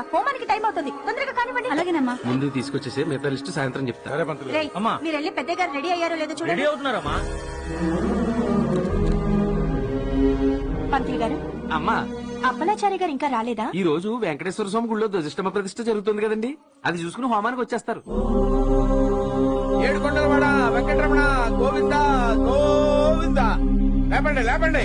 కదా హోమానికి టైం అవుతుంది. తొందరగా కానివ్వండి. అలాగేనమ్మా. ముందు తీసుకొచ్చేసి మిగతా లిస్ట్ సాయంత్రం చెప్తా. రేయ్, అమ్మా. మీరు వెళ్ళి పెద్ద గారు రెడీ అయ్యారో లేదో రెడీ చూడండి అవుతున్నారమ్మా. పంతులు గారు అమ్మా. అప్పలాచారి గారు ఇంకా రాలేదా? ఈ రోజు వెంకటేశ్వర స్వామి గుళ్ళో ధ్వజిష్టమ ప్రతిష్ఠ జరుగుతుంది కదండి. అది చూసుకుని హోమానికి వచ్చేస్తారు. ఏడుకొండలవాడ వెంకటరమణ గోవింద గోవింద. లేపండి లేపండి.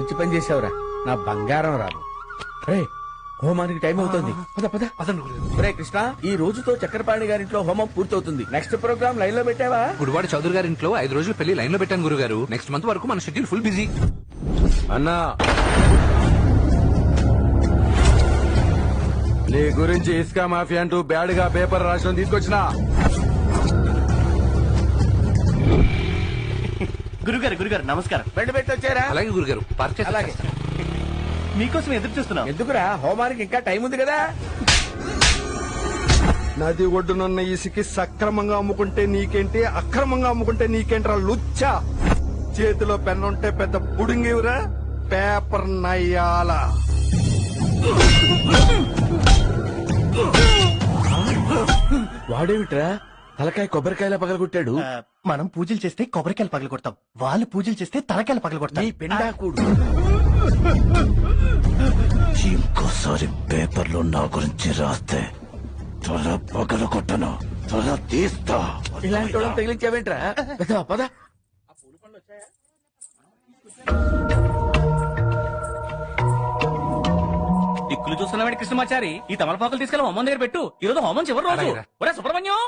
మంచి పని చేసావురా నా బంగారం రాదు. రే హోమానికి టైం అవుతుంది. పద పద. రే కృష్ణ ఈ రోజుతో చక్రపాణి గారింట్లో హోమం పూర్తవుతుంది. నెక్స్ట్ ప్రోగ్రామ్ లైన్లో పెట్టావా? గుడివాడ చౌదరి గారి ఇంట్లో ఐదు రోజులు పెళ్ళి లైన్లో పెట్టాను గురుగారు. నెక్స్ట్ మంత్ వరకు మన షెడ్యూల్ ఫుల్ బిజీ. అన్నా. నీ గురించి ఇసుక మాఫియా అంటూ బ్యాడ్గా పేపర్ రాసిన తీసుకొచ్చిన. గురుగారు గురుగారు నమస్కారం. బెండ్ పెట్టి వచ్చారా? అలాగే గురుగారు పార్క్ చేసి అలాగే మీకోసం ఎదురు చూస్తున్నాం. ఎందుకురా? హోమానికి ఇంకా టైం ఉంది కదా? నది ఒడ్డునున్న ఇసుకి సక్రమంగా అమ్ముకుంటే నీకేంటి? అక్రమంగా అమ్ముకుంటే నీకేంట్రా లుచ్చా? చేతిలో పెన్నుంటే పెద్ద పుడింగివురా? పేపర్ నయ్యాల. వాడేమిట్రా? తలకాయ కొబ్బరికాయలా పగలగొట్టాడు. ఆ, మనం పూజలు చేస్తే కొబ్బరికాయలు పగల కొడతాం వాళ్ళు పూజలు చేస్తే తలకాయలు పగల నీ కొడతాం పిండాకుడు. ఇంకోసారి పేపర్లో నా గురించి రాస్తే త్వర పగల కొట్టను త్వర తీస్తా. ఇలాంటి వాళ్ళని తగిలించావేంట్రా? పద, పద. దిక్కులు చూస్తున్నాడు కృష్ణమాచారి ఈ తమలపాకులు తీసుకెళ్ళి హోమం దగ్గర పెట్టు. ఈ రోజు హోమం చివరి రోజు. ఒరే సుబ్రహ్మణ్యం!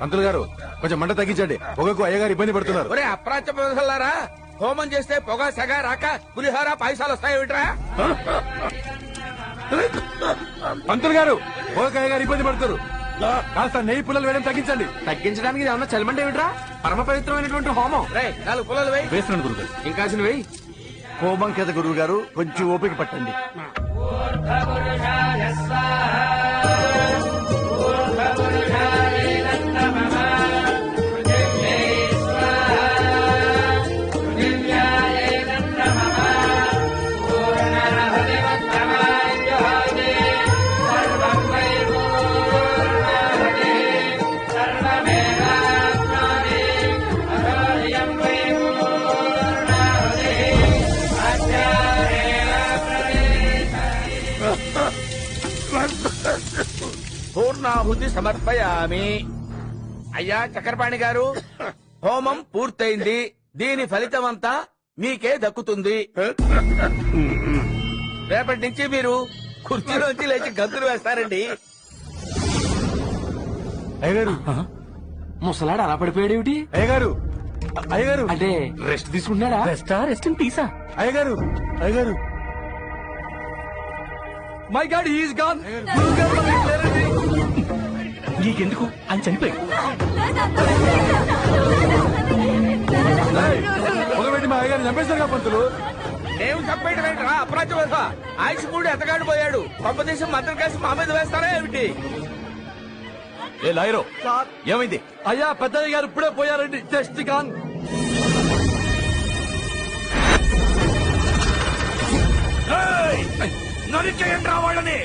పంతులు గారు కొంచెం మంట తగ్గించండి. పొగకు అయ్యగారు ఇబ్బంది పడుతున్నారు. ఒరే హోమం చేస్తే పొగ సెగ రాక పులిహోర పాయసాలు వస్తాయేమిట్రా పంతులు గారు పొగకు అయ్యగారు ఇబ్బంది పడుతున్నారు. కాస్త నెయ్యి పుల్లలు వేయడం తగ్గించండి. తగ్గించడానికి ఏమన్నా చలమంటే ఏమిట్రా? పరమ పవిత్రమైనటువంటి హోమం. రే నాలుగు పుల్లలు వేయి. వేస్తున్నాడు గురుగారు. ఇంకా వెయ్యి హోమం కదా గురువు గారు కొంచెం ఓపిక పట్టండి. పూర్ణాహుతి సమర్పయామి. అయ్యా చక్రపాణి గారు హోమం పూర్తయింది. దీని ఫలితం అంతా మీకే దక్కుతుంది. రేపటి నుంచి మీరు కుర్చీలోంచి లేచి గంతులు వేస్తారండి. అయ్యగారు. ముసలాడు అలా పడిపోయాడేమిటి? అయ్యగారు. అయ్యగారు. అంటే రెస్ట్ తీసుకుంటున్నాడా? రెస్టా? రెస్ట్ తీసా అయ్యగారు. అయ్యగారు. మై గాడ్ ఈస్ గాన్ నీకెందుకు? అని చనిపోయి ఒకవేళ మా అయ్యగారు చంపేశారు పంతులు. నేను చంపేయడం ఏంట్రా అప్రాచ్యవత ఆయుష్ కూడా ఎతగాడు పోయాడు. కొంపదేశం మంత్రం కలిసి మా మీద వేస్తారా ఏమిటి? ఏ లాయరో ఏమైంది? అయ్యా పెద్దయ్య గారు ఇప్పుడే పోయారండి. Just gone. నరికేయండి రా వాళ్ళని.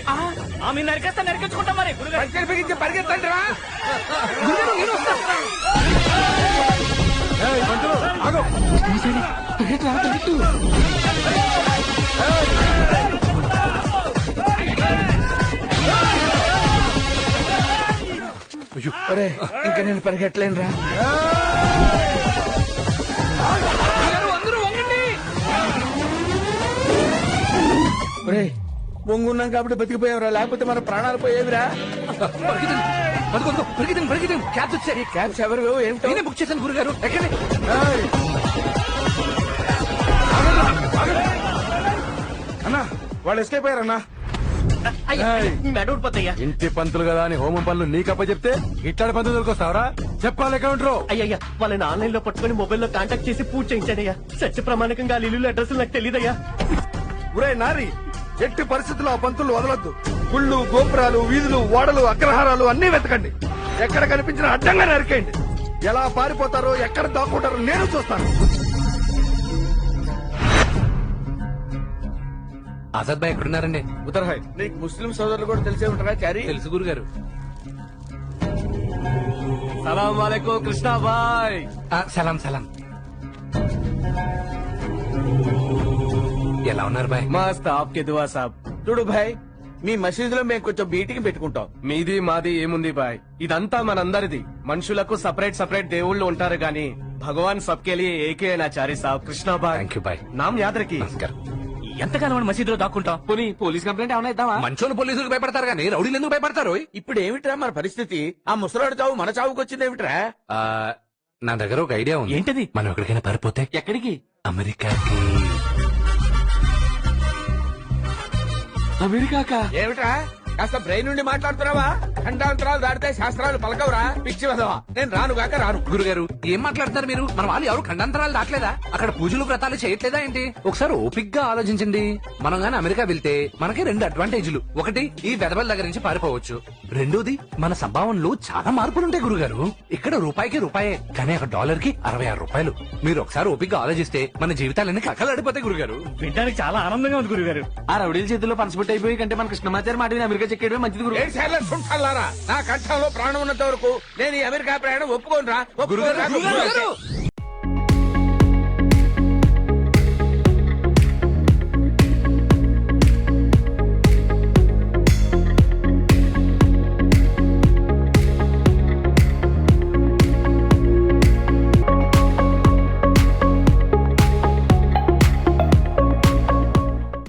ఆమె నరికేస్తా నరికించుకుంటాం మరి. గురుగారు. పంచర్ బిగించి పరిగెత్తండి రా. ఏయ్, పంతులు ఆగు. ఒరే, ఇంకా నేను పరిగెట్టలేను రా. ఒరేయ్, వంగున్నాం కాబట్టి బతికిపోయావురా. లేకపోతే మన ప్రాణాలు పోయేవిరా. క్యాబ్స్ వచ్చాయి. క్యాబ్స్ ఎవరు ఏమిటో? నేనే బుక్ చేశాను గురుగారు. ఎక్కండి. అన్నా వాళ్ళు ఎస్కేప్ అయ్యారన్నా. ఇంటి పంతులు కదా అని హోమం పనులు నీకప్ప చెప్తే ఇట్లాంటి పంతులు దొరికొస్తావరా? చెప్పాలి కౌంటర్ అయ్యయ్యా వాళ్ళని ఆన్లైన్లో పట్టుకుని మొబైల్లో కాంటాక్ట్ చేసి పూజ చేయించానయ్యా. సత్య ప్రమాణకంగా ఇల్లు అడ్రస్ నాకు తెలియదయ్యా. ఒరే నారి. ఎట్టి పరిస్థితుల్లో ఆ పంతులు వదలొద్దు. గుళ్ళు గోపురాలు వీధులు ఓడలు అగ్రహారాలు అన్ని వెతకండి. ఎక్కడ కనిపించిన అడ్డంగా నరికేయండి ఎలా పారిపోతారో ఎక్కడ దాక్కుంటారో నేను చూస్తాను. ఆజాద్ భాయ్ ఎక్కడున్నారండి? ఉత్తరహాయ్ నీకు ముస్లిం సోదరులు కూడా తెలిసే ఉంటారా చారి? తెలుసు గురుగారు. సలాం వాలేకో కృష్ణాబాయ్ ఆ, సలాం సలాం. ఎలా ఉన్నారు బాయ్? మస్త్ ఆప్కే దువా సాబ్. చూడు భాయ్ మీ మసీదులో మేము కొంచెం మీటింగ్ పెట్టుకుంటాం. మీది మాది ఏముంది బాయ్? ఇదంతా మనందరిది. మనుషులకు సపరేట్ సపరేట్ దేవుళ్ళు ఉంటారు గాని భగవాన్ సబ్కే ఏకే నా చారి సాబ్ థ్యాంక్ యూ బాయ్. నామ్ యాదరికి. నమస్కారం. ఎంతకాలం వాడు మసీదులో దాక్కుంటాం? పోనీ పోలీస్ కంప్లైంట్ ఏమైనా ఇద్దామా? మంచోళ్ళు పోలీసులకు భయపడతారు కానీ రౌడీలు ఎందుకు భయపడతారు? ఇప్పుడు ఏమిట్రా మన పరిస్థితి? ఆ ముసలాడు చావు మన చావుకి వచ్చింది ఏమిట్రా? ఆ, నా దగ్గర ఒక ఐడియా ఉంది. ఏంటది? మనం ఎక్కడికైనా పారిపోతే ఎక్కడికి? అమెరికాకి. అమెరికాకా? ఏమిట్రా? కాస్త బ్రెయిన్ నుండి మాట్లాడుతున్నావా? ఖండాంతరాలు దాటితే శాస్త్రాలు పలకవురా. పిచ్చి వదవా నేను రానుగాక రాను. గురుగారు ఏం మాట్లాడుతున్నారు మీరు? మన వాళ్ళు ఎవరు ఖండాంతరాలు దాటలేదా? అక్కడ పూజలు వ్రతాలు చేయట్లేదా ఏంటి? ఒకసారి ఓపిక్గా ఆలోచించండి. మనం గాని అమెరికా వెళ్తే మనకి రెండు అడ్వాంటేజ్లు ఒకటి ఈ వెదవల దగ్గర నుంచి పారిపోవచ్చు. రెండోది మన సంభావనలో చాలా మార్పులు ఉంటాయి గురుగారు. ఇక్కడ రూపాయికి రూపాయే కానీ అక్కడ డాలర్కి అరవై ఆరు రూపాయలు. మీరు ఒకసారి ఓపిక్గా ఆలోచిస్తే మన జీవితాలన్నీ కక్కలాడిపోతాయి గురుగారు. వినడానికి చాలా ఆనందంగా ఉంది గురుగారు. ఆ రౌడీల చేతుల్లో పనసబుట్టి అయిపోయి కంటే మన కృష్ణమాచారి మాట విని అమెరికా చెక్కడమే మంచిది గురు. ఏడు సార్లు సుంఠాలారా నా కంఠంలో ప్రాణం ఉన్నంత వరకు నేను ఈ అమెరికా ప్రయాణం ఒప్పుకోను రా గురుగారు గురుగారు!